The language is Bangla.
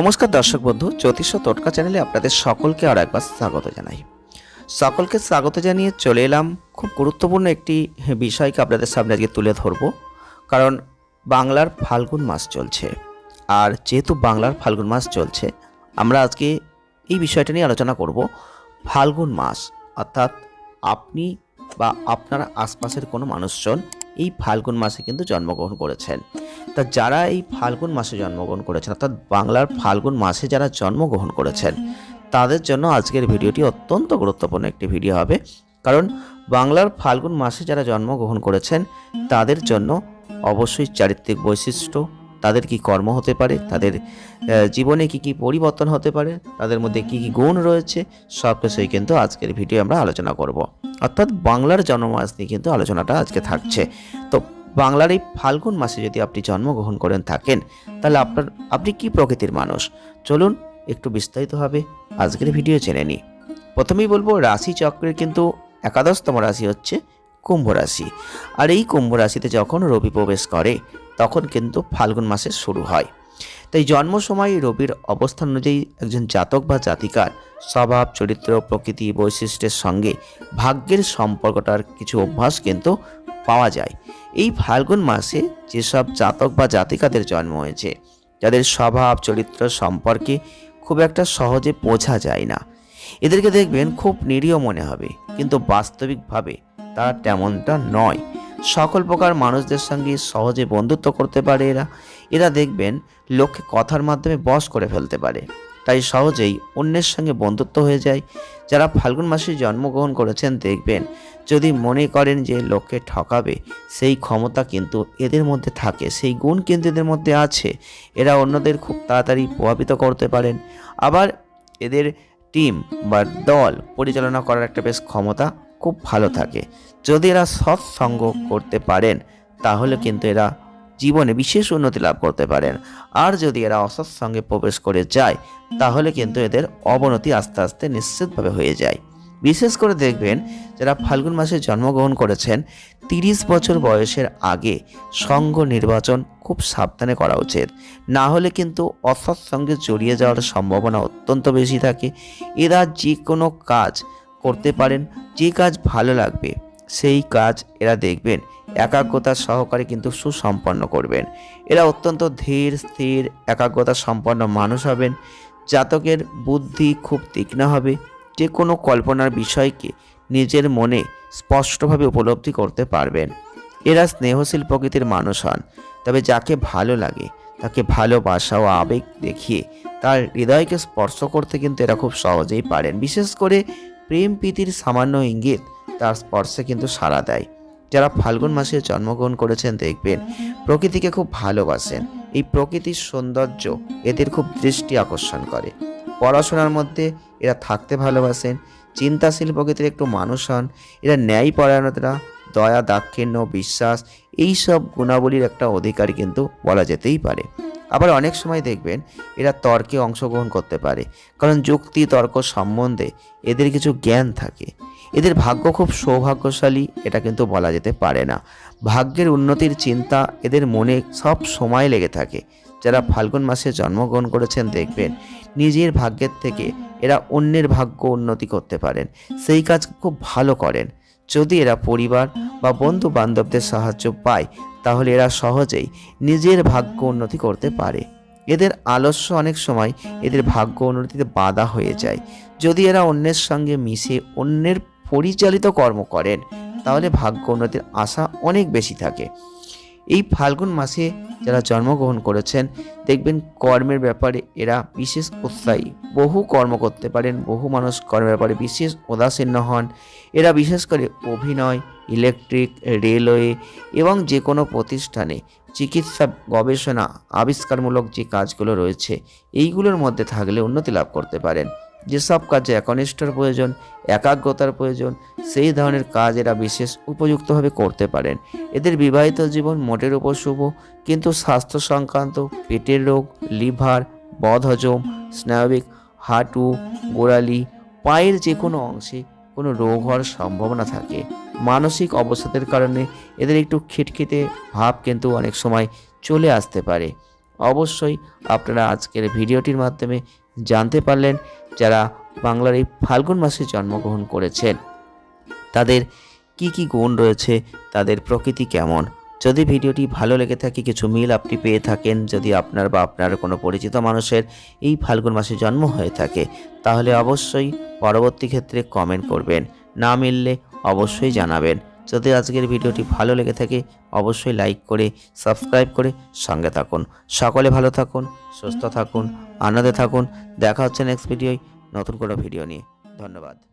নমস্কার দর্শক বন্ধু, জ্যোতিষ তটকা চ্যানেলে আপনাদের সকলকে আর একবার স্বাগত জানাই। সকলকে স্বাগত জানিয়ে চলে এলাম খুব গুরুত্বপূর্ণ একটি বিষয়কে আপনাদের সামনে আজকে তুলে ধরবো, কারণ বাংলার ফাল্গুন মাস চলছে। আর যেহেতু বাংলার ফাল্গুন মাস চলছে, আমরা আজকে এই বিষয়টা নিয়ে আলোচনা করব, ফাল্গুন মাস। অর্থাৎ আপনি বা আপনার আশপাশের কোনো মানুষজন এই ফাল্গুন মাসে কিন্তু জন্মগ্রহণ করেছেন। তা যারা এই ফাল্গুন মাসে জন্মগ্রহণ করেছেন, অর্থাৎ বাংলার ফাল্গুন মাসে যারা জন্মগ্রহণ করেছেন, তাদের জন্য আজকের ভিডিওটি অত্যন্ত গুরুত্বপূর্ণ একটি ভিডিও হবে। কারণ বাংলার ফাল্গুন মাসে যারা জন্মগ্রহণ করেছেন, তাদের জন্য অবশ্যই চারিত্রিক বৈশিষ্ট্য তাদের কি কর্ম হতে পারে? তাদের জীবনে কি কি পরিবর্তন হতে পারে? তাদের মধ্যে কি কি গুণ রয়েছে? সব কিছুই কিন্তু আজকের ভিডিও আমরা আলোচনা করব। অর্থাৎ বাংলার জন্মমাস নিয়ে কিন্তু আলোচনাটা আজকে থাকছে। তো বাংলার এই ফাল্গুন মাসে যদি আপনি জন্মগ্রহণ করেন থাকেন, তাহলে আপনার, আপনি কি প্রকৃতির মানুষ? চলুন একটু বিস্তারিতভাবে আজকের ভিডিও জেনে নিই। প্রথমেই বলব, রাশি চক্রের কিন্তু একাদশতম রাশি হচ্ছে কুম্ভ রাশি। আর এই কুম্ভ রাশিতে যখন রবি প্রবেশ করে তখন কিন্তু ফাল্গুন মাসে শুরু হয়। তাই জন্ম সময় রবির অবস্থান অনুযায়ী একজন জাতক বা জাতিকার স্বভাব, চরিত্র, প্রকৃতি, বৈশিষ্ট্যের সঙ্গে ভাগ্যের সম্পর্কটার কিছু অভ্যাস কিন্তু পাওয়া যায়। এই ফাল্গুন মাসে যেসব জাতক বা জাতিকাদের জন্ম হয়েছে, যাদের স্বভাব, চরিত্র সম্পর্কে খুব একটা সহজে বোঝা যায় না। এদেরকে দেখবেন খুব নিরীহ মনে হবে, কিন্তু বাস্তবিকভাবে তারা তেমনটা নয়। সকল প্রকার মানুষদের সঙ্গে সহজে বন্ধুত্ব করতে পারে এরা। এরা দেখবেন লোককে কথার মাধ্যমে বশ করে ফেলতে পারে। তাই সহজেই অন্যের সঙ্গে বন্ধুত্ব হয়ে যায়। যারা ফাল্গুন মাসে জন্মগ্রহণ করেছেন দেখবেন, যদি মনে করেন যে লোককে ঠকাবে, সেই ক্ষমতা কিন্তু এদের মধ্যে থাকে, সেই গুণ কিন্তু এদের মধ্যে আছে। এরা অন্যদের খুব তাড়াতাড়ি প্রভাবিত করতে পারেন। আবার এদের টিম বা দল পরিচালনা করার একটা বেশ ক্ষমতা খুব ভালো থাকে। যদি এরা সৎসঙ্গ করতে পারেন তাহলে কিন্তু এরা জীবনে বিশেষ উন্নতি লাভ করতে পারেন। আর যদি এরা অসৎসঙ্গে প্রবেশ করে যায় তাহলে কিন্তু এদের অবনতি আস্তে আস্তে নিশ্চিতভাবে হয়ে যায়। বিশেষ করে দেখবেন যারা ফাল্গুন মাসে জন্মগ্রহণ করেছেন তিরিশ বছর বয়সের আগে সঙ্গ নির্বাচন খুব সাবধানে করা উচিত। না হলে কিন্তু অসৎ সঙ্গে জড়িয়ে যাওয়ার সম্ভাবনা অত্যন্ত বেশি থাকে। এরা যে কোনো কাজ করতে পারেন, যে কাজ ভালো লাগবে, সেই কাজ এরা দেখবেন। একাগ্রতার সহকারে কিন্তু সুসম্পন্ন করবেন। এরা অত্যন্ত ধীর, স্থির, একাগ্রতা সম্পন্ন মানুষ হবেন। জাতকের বুদ্ধি খুব তীক্ষ্ণ হবে। যে কোনো কল্পনার বিষয়কে নিজের মনে স্পষ্টভাবে উপলব্ধি করতে পারবেন। এরা স্নেহশীল প্রকৃতির মানুষ হন, তবে যাকে ভালো লাগে, তাকে ভালোবাসা ও আবেগ দেখিয়ে তার হৃদয়কে স্পর্শ করতে কিন্তু এরা খুব সহজেই পারেন। বিশেষ করে প্রেম প্রীতির সামান্য ইঙ্গিত, তার স্পর্শে কিন্তু সাড়া দেয়। যারা ফাল্গুন মাসে জন্মগ্রহণ করেছেন দেখবেন, প্রকৃতিকে খুব ভালোবাসেন। এই প্রকৃতির সৌন্দর্য এদের খুব দৃষ্টি আকর্ষণ করে। পড়াশোনার মধ্যে এরা থাকতে ভালোবাসেন, চিন্তাশীল প্রকৃতির একটু মানুষ হন, এরা ন্যায় পরায়ণতা দয়া, দাক্ষিণ্য, বিশ্বাস এই সব গুণাবলীর একটা অধিকার কিন্তু বলা যেতেই পারে। আবার অনেক সময় দেখবেন এরা তর্কে অংশগ্রহণ করতে পারে। কারণ যুক্তি, তর্ক সম্বন্ধে এদের কিছু জ্ঞান থাকে। এদের ভাগ্য খুব সৌভাগ্যশালী, এটা কিন্তু বলা যেতে পারে না। ভাগ্যের উন্নতির চিন্তা এদের মনে সব সময় লেগে থাকে। যারা ফাল্গুন মাসে জন্মগ্রহণ করেছেন দেখবেন, নিজের ভাগ্যের থেকে এরা অন্যের ভাগ্য উন্নতি করতে পারেন। সেই কাজ খুব ভালো করেন। যদি এরা পরিবার বা বন্ধু বান্ধবদের সাহায্য পায় তাহলে এরা সহজেই নিজের ভাগ্য উন্নতি করতে পারে। এদের আলস্য অনেক সময় এদের ভাগ্য উন্নতিতে বাধা হয়ে যায়। যদি এরা অন্যের সঙ্গে মিশে অন্যের পরিচালিত কর্ম করেন, তাহলে ভাগ্য উন্নতির আশা অনেক বেশি থাকে। এই ফাল্গুন মাসে যারা জন্মগ্রহণ করেছেন, দেখবেন কর্মের ব্যাপারে এরা বিশেষ উৎসাহী। বহু কর্ম করতে পারেন, বহু মানুষ কর্মের ব্যাপারে বিশেষ উদাসীন্য হন। এরা বিশেষ করে অভিনয় ইলেকট্রিক, রেলওয়ে এবং যে কোনো প্রতিষ্ঠানে চিকিৎসা, গবেষণা, আবিষ্কারমূলক যে কাজগুলো রয়েছে, এইগুলোর মধ্যে থাকলে উন্নতি লাভ করতে পারেন। যেসব কাজে একনিষ্ঠর প্রয়োজন, একাগ্রতার প্রয়োজন, সেই ধরনের কাজ এরা বিশেষ উপযুক্তভাবে করতে পারেন। এদের বিবাহিত জীবন মোটের উপর শুভ, কিন্তু স্বাস্থ্য সংক্রান্ত পেটের রোগ, লিভার, বদহজম, স্নায়বিক হাঁটু, গোড়ালি, পায়ের যে কোনো অংশে কোনো রোগ হওয়ার সম্ভাবনা থাকে। মানসিক অবসাদের কারণে এদের একটু খিটখিটে ভাব কিন্তু অনেক সময় চলে আসতে পারে। অবশ্যই আপনারা আজকের ভিডিওটির মাধ্যমে জানতে পারলেন যারা বাংলার এই ফাল্গুন মাসে জন্মগ্রহণ করেছেন, তাদের কি কি গুণ রয়েছে, তাদের প্রকৃতি কেমন? যদি ভিডিওটি ভালো লেগে থাকে, কিছু মিল আপনি পেয়ে থাকেন, যদি আপনার বা আপনার কোনো পরিচিত মানুষের এই ফাল্গুন মাসে জন্ম হয়ে থাকে, তাহলে অবশ্যই পরবর্তী ক্ষেত্রে কমেন্ট করবেন। না মিললে অবশ্যই জানাবেন। যদি আজকের ভিডিওটি ভালো লেগে থাকে, অবশ্যই লাইক করে সাবস্ক্রাইব করে সঙ্গে থাকুন। সকলে ভালো থাকুন, সুস্থ থাকুন, আনন্দে থাকুন। দেখা হচ্ছে নেক্সট ভিডিওয় নতুন কোনো ভিডিও নিয়ে। ধন্যবাদ।